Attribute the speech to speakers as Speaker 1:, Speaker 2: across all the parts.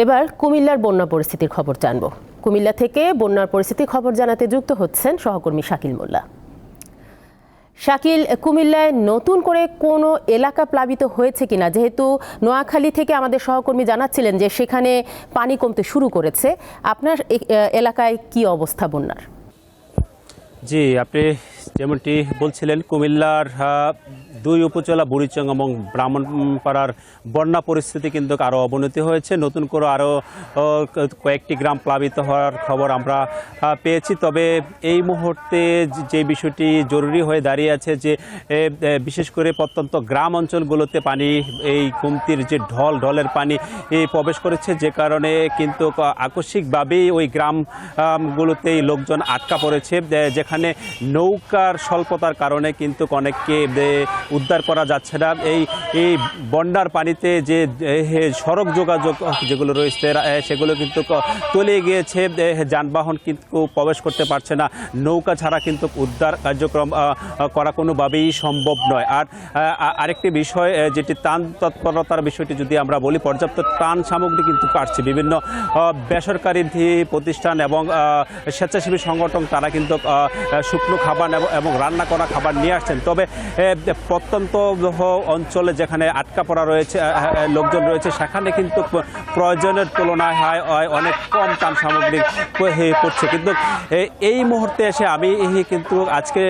Speaker 1: এবার কুমিল্লার বন্যা পরিস্থিতির খবর জানব। কুমিল্লা থেকে বন্যার পরিস্থিতির খবর জানাতে যুক্ত হচ্ছেন সহকর্মী শাকিল মোল্লা। শাকিল, কুমিল্লায় নতুন করে কোনো এলাকা প্লাবিত হয়েছে কিনা? যেহেতু নোয়াখালী থেকে আমাদের সহকর্মী জানাচ্ছিলেন যে সেখানে পানি কমতে শুরু করেছে, আপনার এলাকায় কি অবস্থা বন্যার?
Speaker 2: জি, আপনি যেমনটি বলছিলেন, কুমিল্লার দুই উপজেলা, বুড়িচং এবং ব্রাহ্মণপাড়ার বন্যা পরিস্থিতি কিন্তু আরও অবনতি হয়েছে। নতুন করে আরও কয়েকটি গ্রাম প্লাবিত হওয়ার খবর আমরা পেয়েছি। তবে এই মুহূর্তে যে- বিষয়টি জরুরি হয়ে দাঁড়িয়ে আছে যে বিশেষ করে প্রত্যন্ত গ্রাম অঞ্চলগুলোতে পানি, এই কমতির যে ঢল, ঢলের পানি প্রবেশ করেছে। যে কারণে কিন্তু আকস্মিকভাবেই ওই গ্রামগুলোতেই লোকজন আটকা পড়েছে। যেখানে নৌকার স্বল্পতার কারণে কিন্তু অনেককে উদ্ধার করা যাচ্ছে না। এই এই বন্যার পানিতে যে সড়ক যোগাযোগ যেগুলো রয়েছে সেগুলো কিন্তু তলিয়ে গিয়েছে। যানবাহন কিন্তু প্রবেশ করতে পারছে না। নৌকা ছাড়া কিন্তু উদ্ধার কার্যক্রম করা কোনোভাবেই সম্ভব নয়। আর আরেকটি বিষয় যেটি ত্রাণ তৎপরতার বিষয়টি যদি আমরা বলি, পর্যাপ্ত ত্রাণ সামগ্রী কিন্তু পাচ্ছে বিভিন্ন বেসরকারি প্রতিষ্ঠান এবং স্বেচ্ছাসেবী সংগঠন, তারা কিন্তু শুকনো খাবার এবং- রান্না করা খাবার নিয়ে আসছেন। তবে প্রত্যন্ত অঞ্চলে যেখানে আটকা পড়া রয়েছে লোকজন রয়েছে সেখানে কিন্তু প্রয়োজনের তুলনায় হয় হয় অনেক কম ত্রাণ সামগ্রী হয়ে পড়ছে। কিন্তু এই মুহূর্তে এসে আমি কিন্তু আজকে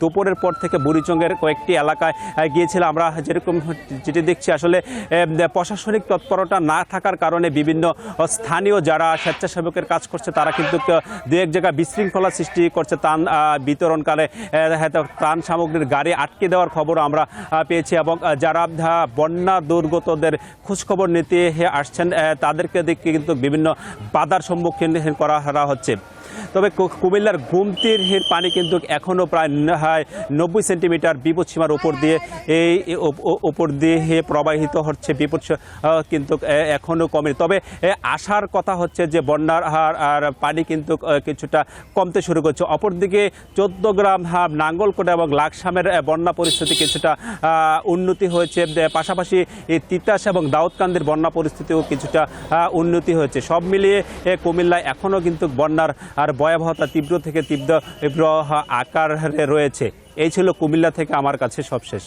Speaker 2: দুপুরের পর থেকে বুড়িচঙ্গের কয়েকটি এলাকায় গিয়েছিলাম। আমরা যেরকম যেটি দেখছি আসলে প্রশাসনিক তৎপরতা না থাকার কারণে বিভিন্ন স্থানীয় যারা স্বেচ্ছাসেবকের কাজ করছে তারা কিন্তু দু এক জায়গায় বিশৃঙ্খলা সৃষ্টি করছে। আ, বিতরণকালে এ, হয়তো ত্রাণ সামগ্রীর গাড়ি আটকে দেওয়ার খবর আমরা আ, পেয়েছি এবং যারা বন্যা দুর্গতদের খোঁজখবর নিতে আসছেন তাদেরকে কিন্তু বিভিন্ন বাধার সম্মুখীন করা হচ্ছে। তবে কুমিল্লার গুমতির পানি কিন্তু এখনও প্রায় হয় নব্বই সেন্টিমিটার বিপদসীমার উপর দিয়ে এই উপর দিয়ে প্রবাহিত হচ্ছে বিপদ কিন্তু এখনও কমে তবে আসার কথা হচ্ছে যে বন্যার হার আর পানি কিন্তু কিছুটা কমতে শুরু করছে। অপরদিকে চোদ্দ গ্রাম নাঙ্গলকোটা এবং লাকসামের বন্যা পরিস্থিতি কিছুটা উন্নতি হয়েছে। পাশাপাশি তিতাস এবং দাউদকান্দির বন্যা পরিস্থিতিও কিছুটা উন্নতি হয়েছে। সব মিলিয়ে কুমিল্লায় এখনও কিন্তু বন্যার আর ভয়াবহতা তীব্র থেকে তীব্র তীব্র আকারে রয়েছে। এই ছিল কুমিল্লা থেকে আমার কাছে সবশেষ।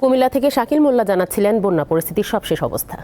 Speaker 1: কুমিল্লা থেকে শাকিল মোল্লা জানাচ্ছিলেন, বন্যা পরিস্থিতির সবশেষ অবস্থা।